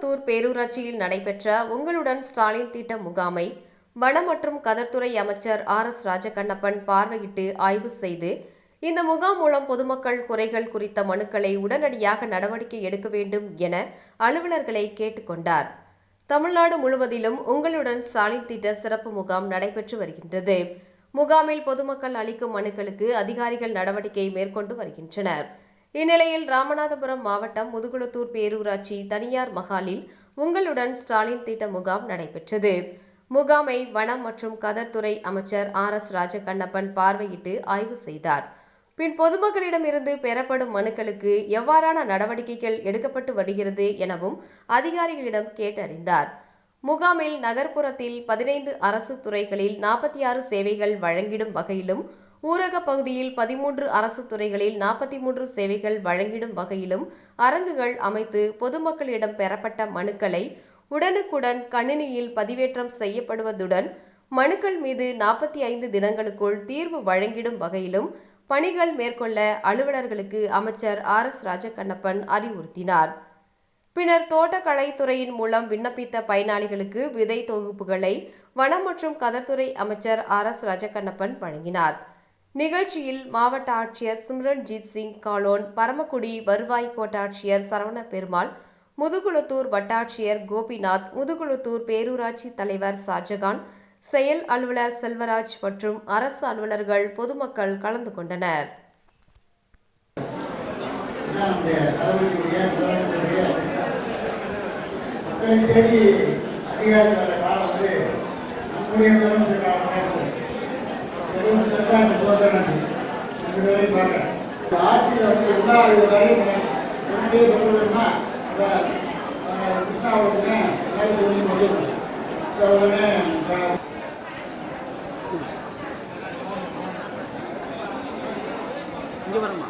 முதுகுளத்தூர் பேரூராட்சியில் நடைபெற்ற உங்களுடன் ஸ்டாலின் திட்ட முகாமை வன மற்றும் கதர்துறை அமைச்சர் ஆர் எஸ் ராஜகண்ணப்பன் பார்வையிட்டு ஆய்வு செய்து இந்த முகாம் மூலம் பொதுமக்கள் குறைகள் குறித்த மனுக்களை உடனடியாக நடவடிக்கை எடுக்க வேண்டும் என அலுவலர்களை கேட்டுக்கொண்டார். தமிழ்நாடு முழுவதிலும் உங்களுடன் ஸ்டாலின் திட்ட சிறப்பு முகாம் நடைபெற்று வருகின்றது. முகாமில் பொதுமக்கள் அளிக்கும் மனுக்களுக்கு அதிகாரிகள் நடவடிக்கை மேற்கொண்டு வருகின்றனர். இந்நிலையில் ராமநாதபுரம் மாவட்டம் முதுகுளத்தூர் பேரூராட்சி தனியார் மகாலில் உங்களுடன் ஸ்டாலின் திட்ட முகாம் நடைபெற்றது. முகாமை வனம் மற்றும் கதர்துறை அமைச்சர் ஆர் எஸ் ராஜகண்ணப்பன் பார்வையிட்டு ஆய்வு செய்தார். பின் பொதுமக்களிடமிருந்து பெறப்படும் மனுக்களுக்கு எவ்வாறான நடவடிக்கைகள் எடுக்கப்பட்டு வருகிறது எனவும் அதிகாரிகளிடம் கேட்டறிந்தார். முகாமில் நகர்ப்புறத்தில் பதினைந்து அரசு துறைகளில் நாற்பத்தி ஆறு சேவைகள் வழங்கிடும் வகையிலும் ஊரக பகுதியில் பதிமூன்று அரசு துறைகளில் நாற்பத்தி மூன்று சேவைகள் வழங்கிடும் வகையிலும் அரங்குகள் அமைத்து பொதுமக்களிடம் பெறப்பட்ட மனுக்களை உடனுக்குடன் கணினியில் பதிவேற்றம் செய்யப்படுவதுடன் மனுக்கள் மீது நாற்பத்தி ஐந்து தினங்களுக்குள் தீர்வு வழங்கிடும் வகையிலும் பணிகள் மேற்கொள்ள அலுவலர்களுக்கு அமைச்சர் ஆர் எஸ் ராஜகண்ணப்பன் அறிவுறுத்தினார். பின்னர் தோட்டக்கலைத்துறையின் மூலம் விண்ணப்பித்த பயனாளிகளுக்கு விதை தொகுப்புகளை வனம் மற்றும் கதர்துறை அமைச்சர் ஆர் எஸ் ராஜகண்ணப்பன் வழங்கினார். நிகழ்ச்சியில் மாவட்ட ஆட்சியர் சிம்ரன்ஜித் சிங் காலோன் பரமக்குடி வருவாய் கோட்டாட்சியர் சரவண பெருமாள் முதுகுளத்தூர் வட்டாட்சியர் கோபிநாத் முதுகுளத்தூர் பேரூராட்சி தலைவர் ஷாஜகான் செயல் அலுவலர் செல்வராஜ் மற்றும் அரசு அலுவலர்கள் பொதுமக்கள் கலந்து கொண்டனர். மக்களை தேடி அதிகாரிகளோட காலம் வந்து நம்முடைய முதலமைச்சர் இருபத்தி சோதனை ரெண்டு பேரையும் பார்க்குறேன் ஆட்சியில் வந்து எல்லா வேலையும் ரெண்டே சொல்லணும்னா கிருஷ்ணாவுடைய வேலை சொல்லி உடனே இங்கே வரமா?